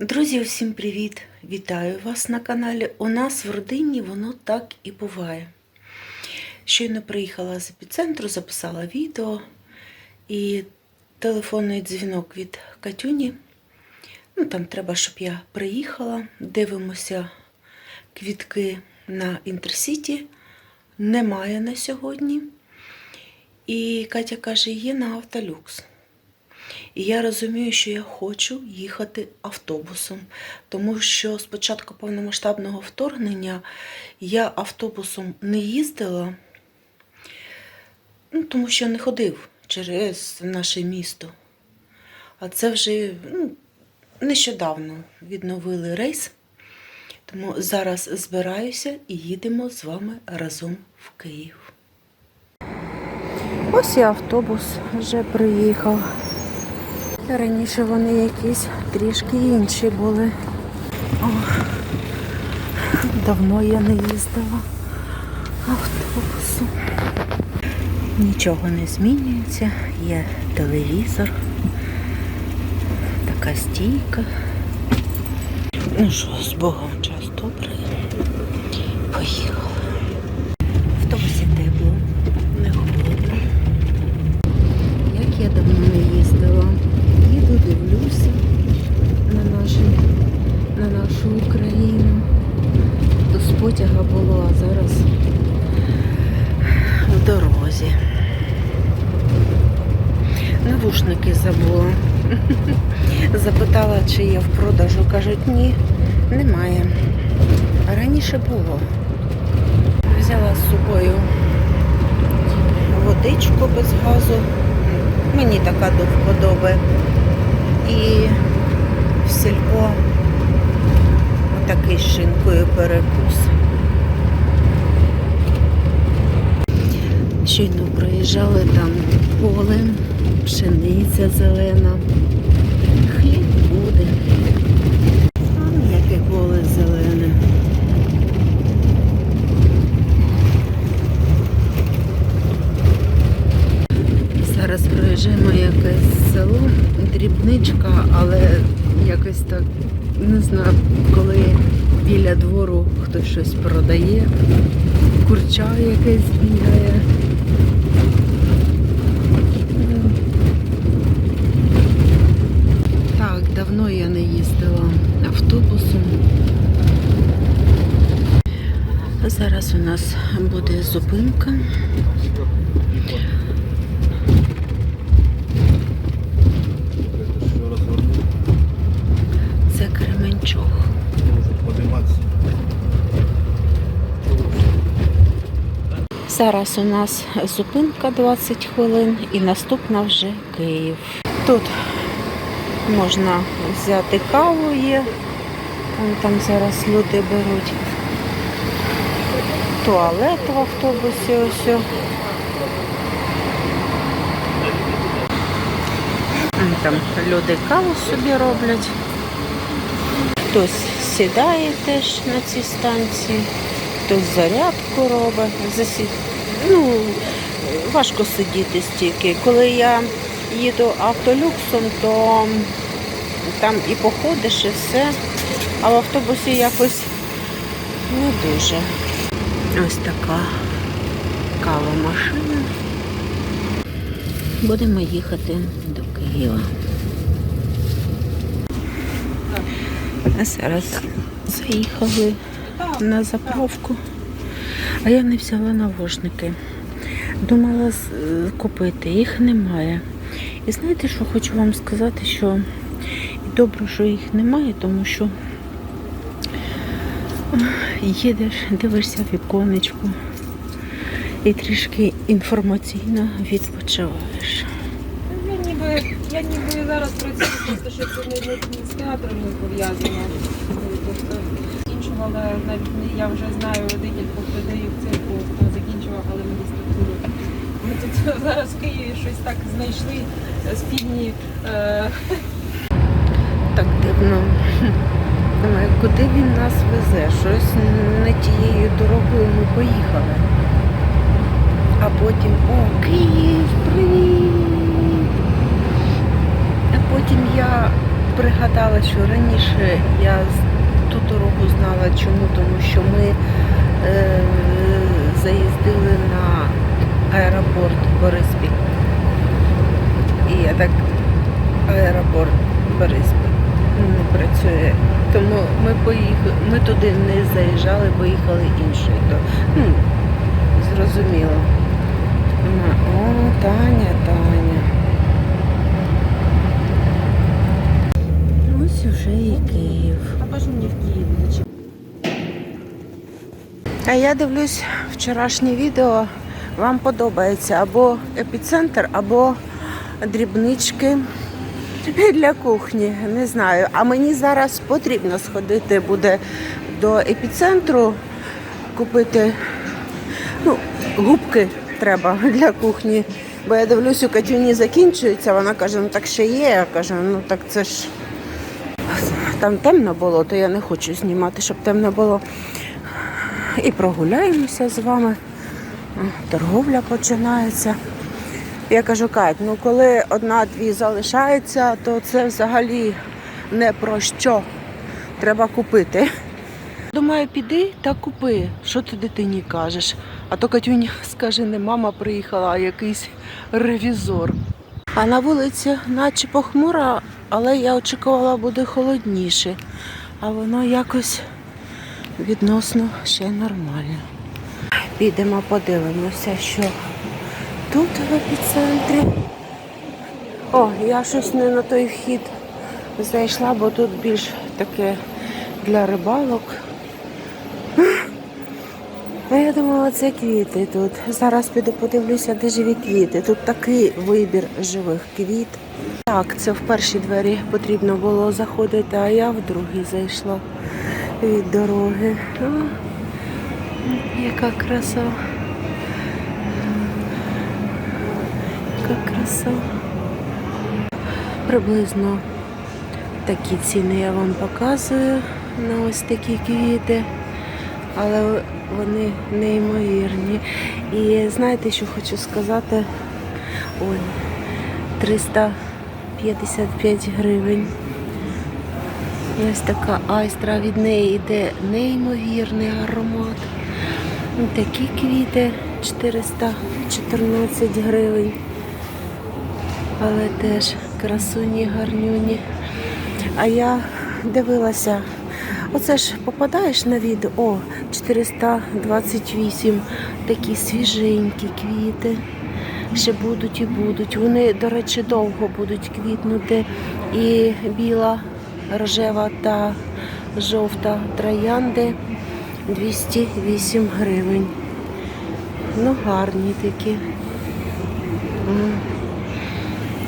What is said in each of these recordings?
Друзі, усім привіт! Вітаю вас на каналі. У нас в родині воно так і буває. Щойно приїхала з епіцентру, записала відео і телефонний дзвінок від Катюні. Ну, там треба, щоб я приїхала. Дивимося квітки на Інтерсіті. Немає на сьогодні. І Катя каже, є на Автолюкс. І я розумію, що я хочу їхати автобусом, тому що з початку повномасштабного вторгнення я автобусом не їздила, ну, тому що не ходив через наше місто. А це вже ну, нещодавно відновили рейс. Тому зараз збираюся і їдемо з вами разом в Київ. Ось і автобус вже приїхав. Раніше вони якісь трішки інші були. Ох, давно я не їздила автобусом. Нічого не змінюється, є телевізор, така стійка. Ну що, з Богом час добрий. Поїхали. В автобусі тепло, не холодно. Як я давно не їздила. Їду, дивлюся на, нашу, на нашу Україну. До з потяга було, а зараз в дорозі. Навушники забула. Запитала, чи є в продажу. Кажуть, ні, немає. Раніше було. Взяла з собою водичку без газу. Мені така до вподоби. І в сільпо отакий з шинкою перекус. Щойно проїжджали там поле, пшениця зелена. Хліб буде. А яке поле зелене. Зараз проїжджаємо якесь село, дрібничка, але якось так не знаю, коли біля двору хтось щось продає, курча якесь бігає. Так, давно я не їздила автобусом. Зараз у нас буде зупинка. Це Кременчуг. Зараз у нас зупинка 20 хвилин і наступна вже Київ. Тут можна взяти каву є. Там, там зараз люди беруть. Туалет в автобусі ось. Там люди каву собі роблять. Хтось сідає теж на цій станції, хтось зарядку робить. Засі... Ну, важко сидіти стільки. Коли я їду автолюксом, то там і походиш, і все. А в автобусі якось не дуже. Ось така кава машина. Будемо їхати до Києва. Зараз заїхали на заправку, а я не взяла навушники. Думала купити, їх немає. І знаєте, що хочу вам сказати, що добре, що їх немає, тому що їдеш, дивишся в віконечко і трішки інформаційно відпочиваєш. Я ніби, я ніби зараз працюю, просто що це не з театром не пов'язано. Навіть я вже знаю декількох людей в цирку, хто закінчував але магістратуру. Ми тут зараз в Києві щось так знайшли е, спільні. Е, Так дивно. Куди він нас везе? Щось не тією дорогою ми поїхали. А потім, о, Київ, привіт! А потім я пригадала, що раніше я ту дорогу знала. Чому? Тому що ми е, заїздили на аеропорт Бориспіль. І я так аеропорт Бориспіль не працює. Тому ми поїхали, ми туди не заїжджали, поїхали іншою. Ну, зрозуміло. О, Таня, Таня. Ось уже і Київ. Кажу мені в Києві. А я дивлюсь вчорашнє відео. Вам подобається або епіцентр, або дрібнички для кухні. Не знаю. А мені зараз потрібно сходити буде до епіцентру, купити ну, губки треба для кухні. Бо я дивлюсь, у Катюні закінчується. Вона каже, ну так ще є. Я кажу, ну так це ж там темно було, то я не хочу знімати, щоб темно було. І прогуляємося з вами. Торговля починається. Я кажу, Кать, ну коли одна-дві залишається, то це взагалі не про що. Треба купити. Думаю, піди та купи. Що ти дитині кажеш? А то Катюня скаже, не мама приїхала, а якийсь ревізор. А на вулиці наче похмуро, але я очікувала буде холодніше. А воно якось відносно ще нормально. Підемо подивимося, що тут в епіцентрі. О, я щось не на той вхід зайшла, бо тут більш таке для рибалок. А я думала, це квіти тут. Зараз піду подивлюся, де живі квіти. Тут такий вибір живих квіт. Так, це в перші двері потрібно було заходити, а я в другі зайшла від дороги. О, яка краса. Яка краса. Приблизно такі ціни я вам показую на ось такі квіти. Але вони неймовірні. І знаєте, що хочу сказати? Ой, 355 гривень. Ось така айстра від неї йде неймовірний аромат. Такі квіти 414 гривень. Але теж красуні, гарнюні. А я дивилася, оце ж попадаєш на відео, о, 428, такі свіженькі квіти. Ще будуть і будуть. Вони, до речі, довго будуть квітнути. І біла, рожева та жовта троянди 208 гривень. Ну, гарні такі.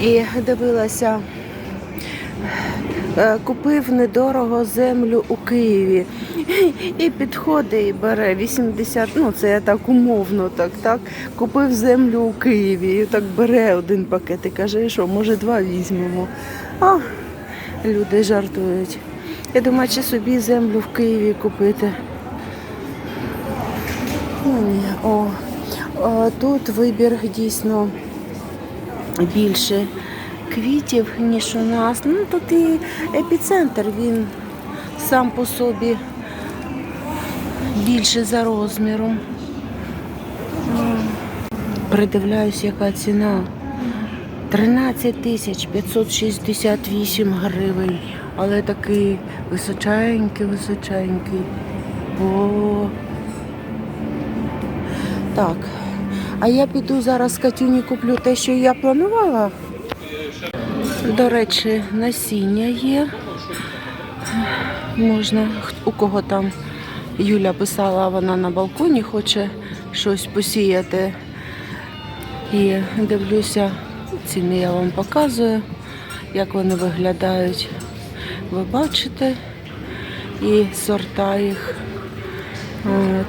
І дивилася, купив недорого землю у Києві. І підходить і бере 80, ну це я так умовно, так, так. Купив землю у Києві і так бере один пакет і каже, що може два візьмемо. А люди жартують. Я думаю, чи собі землю в Києві купити. О, Тут вибір дійсно більше квітів, ніж у нас. Ну тут і епіцентр, він сам по собі більше за розміром. Придивляюсь, яка ціна. 13 тисяч 568 гривень. Але такий височенький, височенький. О. Так. А я піду зараз Катюні куплю те, що я планувала. До речі, насіння є. Можна, у кого там Юля писала, вона на балконі хоче щось посіяти. І дивлюся, ціни я вам показую, як вони виглядають. Ви бачите і сорта їх. От.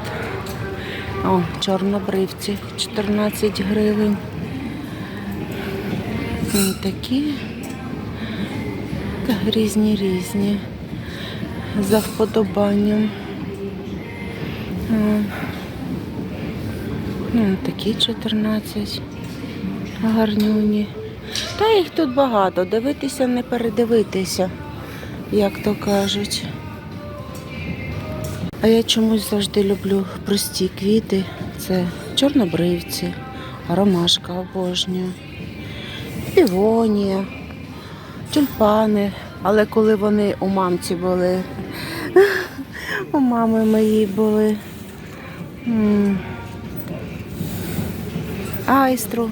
О, чорнобривці 14 гривень. М, Такі та різні різні. За вподобанням. Ну, такі 14 гарнюні. Та їх тут багато. Дивитися, не передивитися, як то кажуть. А я чомусь завжди люблю прості квіти. Це чорнобривці, ромашка обожнюю, півонія, тюльпани. Але коли вони у мамці були, у мами моїй були. Айстру,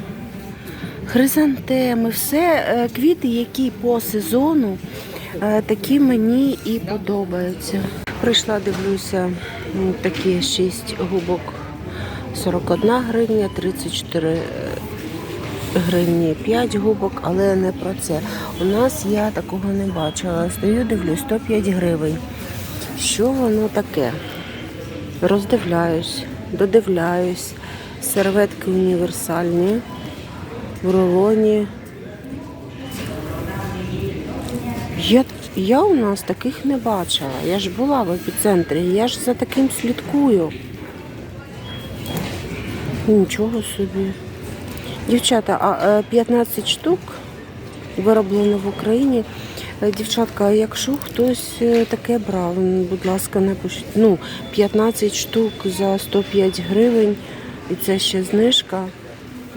хризантеми, все е, квіти, які по сезону, е, такі мені і подобаються. Прийшла, дивлюся, такі 6 губок 41 гривня, 34 гривні 5 губок, але не про це. У нас я такого не бачила. Стою, дивлюсь, 105 гривень. Що воно таке? Роздивляюсь, додивляюсь. Серветки універсальні, в рулоні. Я, я у нас таких не бачила. Я ж була в епіцентрі, я ж за таким слідкую. Нічого собі. Дівчата, а е, 15 штук вироблено в Україні. Е, Дівчатка, якщо хтось е, таке брав, будь ласка, напишіть. Ну, 15 штук за 105 гривень, і це ще знижка.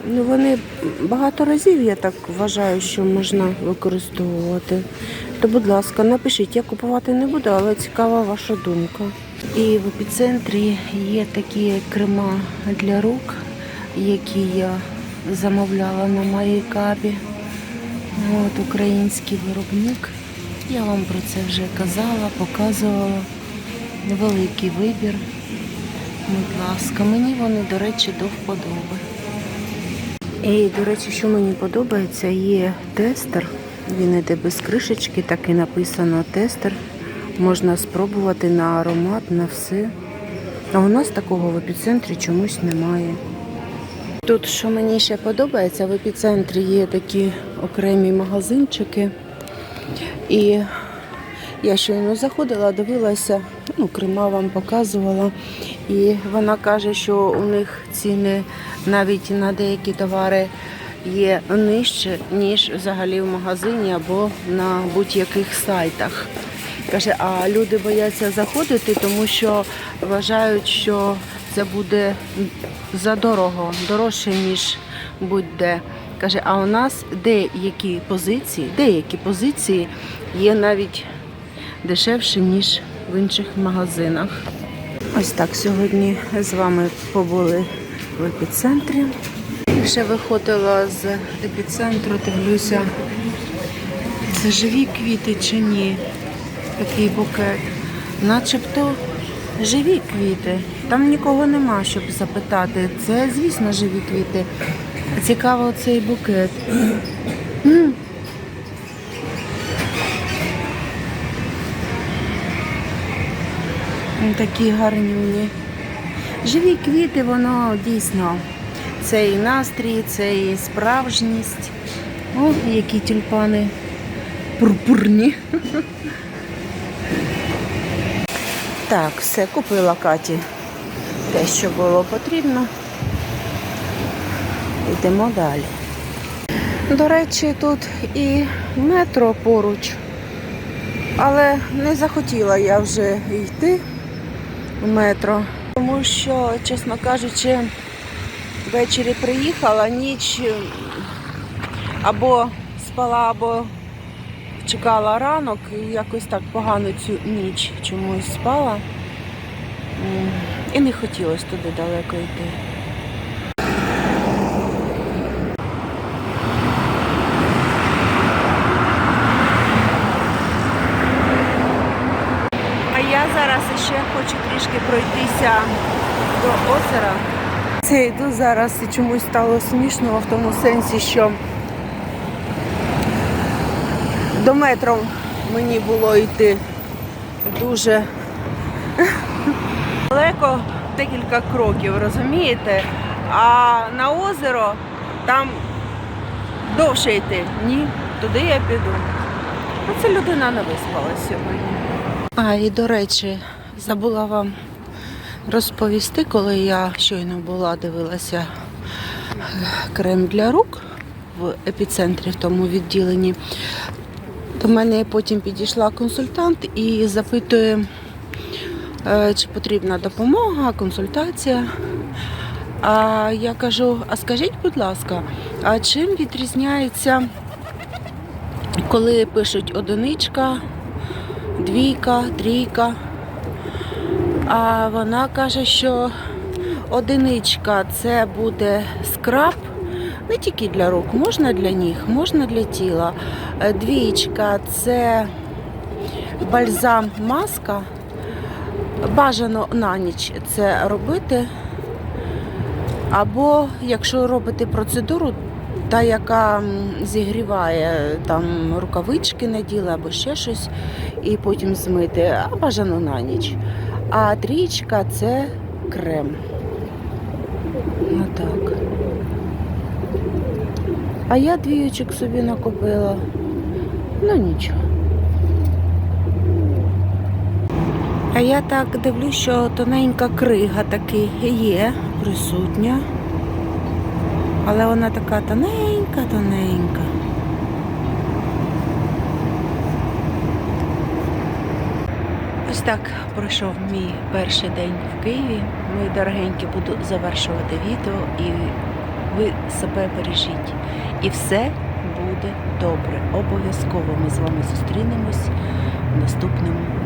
Ну, вони багато разів, я так вважаю, що можна використовувати. То, будь ласка, напишіть, я купувати не буду, але цікава ваша думка. І в епіцентрі є такі крема для рук, які я замовляла на моїй кабі. От український виробник. Я вам про це вже казала, показувала. Великий вибір. Будь ласка, мені вони, до речі, до вподоби. І, до речі, що мені подобається, є тестер. Він іде без кришечки, так і написано тестер. Можна спробувати на аромат, на все. А у нас такого в епіцентрі чомусь немає. Тут, що мені ще подобається, в епіцентрі є такі окремі магазинчики. І я щойно заходила, дивилася, ну, крема вам показувала. І вона каже, що у них ціни навіть на деякі товари є нижче, ніж взагалі в магазині або на будь-яких сайтах. Каже, а люди бояться заходити, тому що вважають, що це буде задорого, дорожче, ніж будь-де. Каже, а у нас деякі позиції, деякі позиції є навіть дешевше, ніж в інших магазинах. Ось так сьогодні з вами побули в епіцентрі. Ще виходила з епіцентру, дивлюся, це живі квіти чи ні. Такий букет. Начебто живі квіти. Там нікого нема, щоб запитати. Це, звісно, живі квіти. Цікаво цей букет. Такі гарнюні. Живі квіти, воно дійсно. Це і настрій, це і справжність. О, які тюльпани пурпурні. Так, все, купила Каті те, що було потрібно. Йдемо далі. До речі, тут і метро поруч, але не захотіла я вже йти в метро, тому що, чесно кажучи, ввечері приїхала, ніч або спала, або чекала ранок і якось так погано цю ніч чомусь спала. І не хотілося туди далеко йти. А я зараз ще хочу трішки пройтися до озера. Це йду зараз і чомусь стало смішно в тому сенсі, що до метро мені було йти дуже далеко, декілька кроків, розумієте? А на озеро там довше йти. Ні, туди я піду. Оце людина не виспалась сьогодні. А, і до речі, забула вам розповісти, коли я щойно була, дивилася е, крем для рук. в епіцентрі в тому відділенні. До мене потім підійшла консультант і запитує, чи потрібна допомога, консультація. А я кажу: а скажіть, будь ласка, а чим відрізняється, коли пишуть одиничка, двійка, трійка? А вона каже, що одиничка це буде скраб не тільки для рук, можна для ніг, можна для тіла. Е, Двічка це бальзам маска. Бажано на ніч це робити. Або якщо робити процедуру, та яка зігріває там рукавички на наділи або ще щось, і потім змити, а бажано на ніч. А трічка це крем. Отак. А я двіючок собі накупила. Ну нічого. А я так дивлюсь, що тоненька крига таки є, присутня. Але вона така тоненька, тоненька. Ось так пройшов мій перший день в Києві. Мої дорогенькі, буду завершувати відео і ви себе бережіть. І все буде добре. Обов'язково ми з вами зустрінемось в наступному.